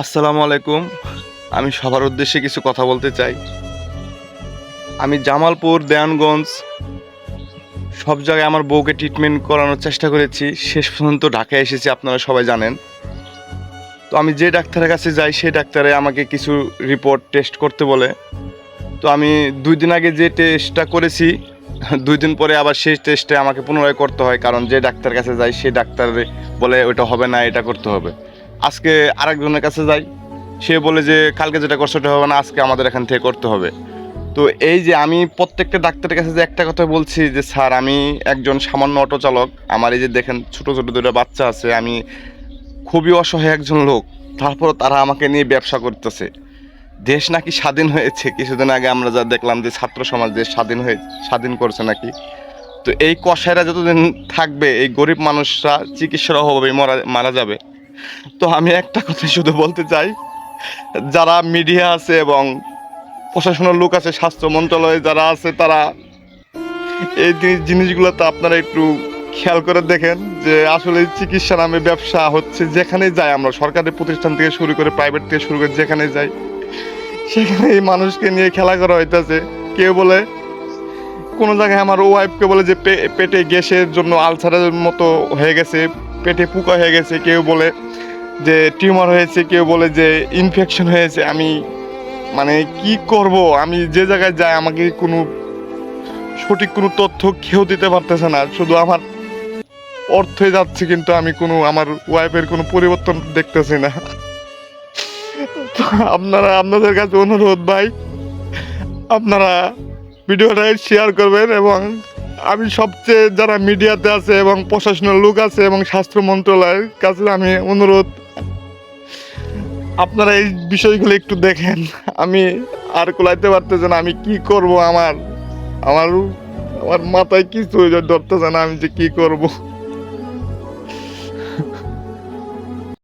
আসসালামু আলাইকুম। আমি সবার উদ্দেশ্যে কিছু কথা বলতে চাই। আমি জামালপুর, দেয়ানগঞ্জ সব জায়গায় আমার বউকে ট্রিটমেন্ট করানোর চেষ্টা করেছি। শেষ পর্যন্ত ঢাকায় এসেছি, আপনারা সবাই জানেন। তো আমি যে ডাক্তারের কাছে যাই সেই ডাক্তারে আমাকে কিছু রিপোর্ট টেস্ট করতে বলে। তো আমি দুই দিন আগে যে টেস্টটা করেছি, দুই দিন পরে আবার সেই টেস্টে আমাকে পুনরায় করতে হয়। কারণ যে ডাক্তার কাছে যাই সেই ডাক্তার বলে, ওটা হবে না, এটা করতে হবে। আজকে আরেকজনের কাছে যাই, সে বলে যে, কালকে যেটা করছে ওটা হবে না, আজকে আমাদের এখান থেকে করতে হবে। তো এই যে আমি প্রত্যেকটা ডাক্তারের কাছে যে একটা কথা বলছি যে, স্যার, আমি একজন সামান্য অটো চালক, আমার এই যে দেখেন ছোট ছোট দুটো বাচ্চা আছে, আমি খুবই অসহায় একজন লোক তারপর তারা আমাকে নিয়ে ব্যবসা করতেছে। দেশ নাকি স্বাধীন হয়েছে, কিছুদিন আগে আমরা যা দেখলাম যে, ছাত্র সমাজ দেশ স্বাধীন হয়ে, স্বাধীন করছে নাকি? তো এই কষাইরা যতদিন থাকবে, এই গরিব মানুষরা চিকিৎসার অভাবে মারা মারা যাবে। তো আমি একটা কথা শুধু বলতে চাই, যারা মিডিয়া আছে এবং প্রশাসনের লোক আছে, স্বাস্থ্য মন্ত্রণালয়ে যারা আছে, তারা এই জিনিস- জিনিসগুলোতে আপনারা একটু খেয়াল করে দেখেন যে আসলে চিকিৎসা নামে ব্যবসা হচ্ছে যেখানে যাই আমরা সরকারি প্রতিষ্ঠান থেকে শুরু করে প্রাইভেট থেকে শুরু করে যেখানে যাই সেখানে এই মানুষকে নিয়ে খেলা করা হইতেছে। কেউ বলে, কোনো জায়গায় আমার ওয়াইফকে বলে যে পেটে গ্যাসের জন্য আলসারের মতো হয়ে গেছে পেটে পোকা হয়ে গেছে, কেউ বলে যে টিউমার হয়েছে, কেউ বলে যে ইনফেকশন হয়েছে, আমি মানে কি করব? আমি যে জায়গায় যাই, আমাকে কোনো সঠিক কোনো তথ্য কেউ দিতে পারতেছে না। শুধু আমার অর্থে যাচ্ছে, কিন্তু আমি কোনো আমার ওয়াইফের কোনো পরিবর্তন দেখতেছি না। আপনারা, আপনাদের কাছে অনুরোধ ভাই, আপনারা ভিডিওটা শেয়ার করবেন এবং আমি সবচেয়ে যারা মিডিয়াতে আছে এবং প্রশাসনের লোক আছে এবং স্বাস্থ্য মন্ত্রণালয়ের কাছে আমি অনুরোধ, আপনারা এই বিষয়গুলো একটু দেখেন। আমি আর কোলাইতে পারতেছে না, আমি কি করব আমার? আমার আমার মাথায় কিছু ধরতেছে না আমি যে কি করব।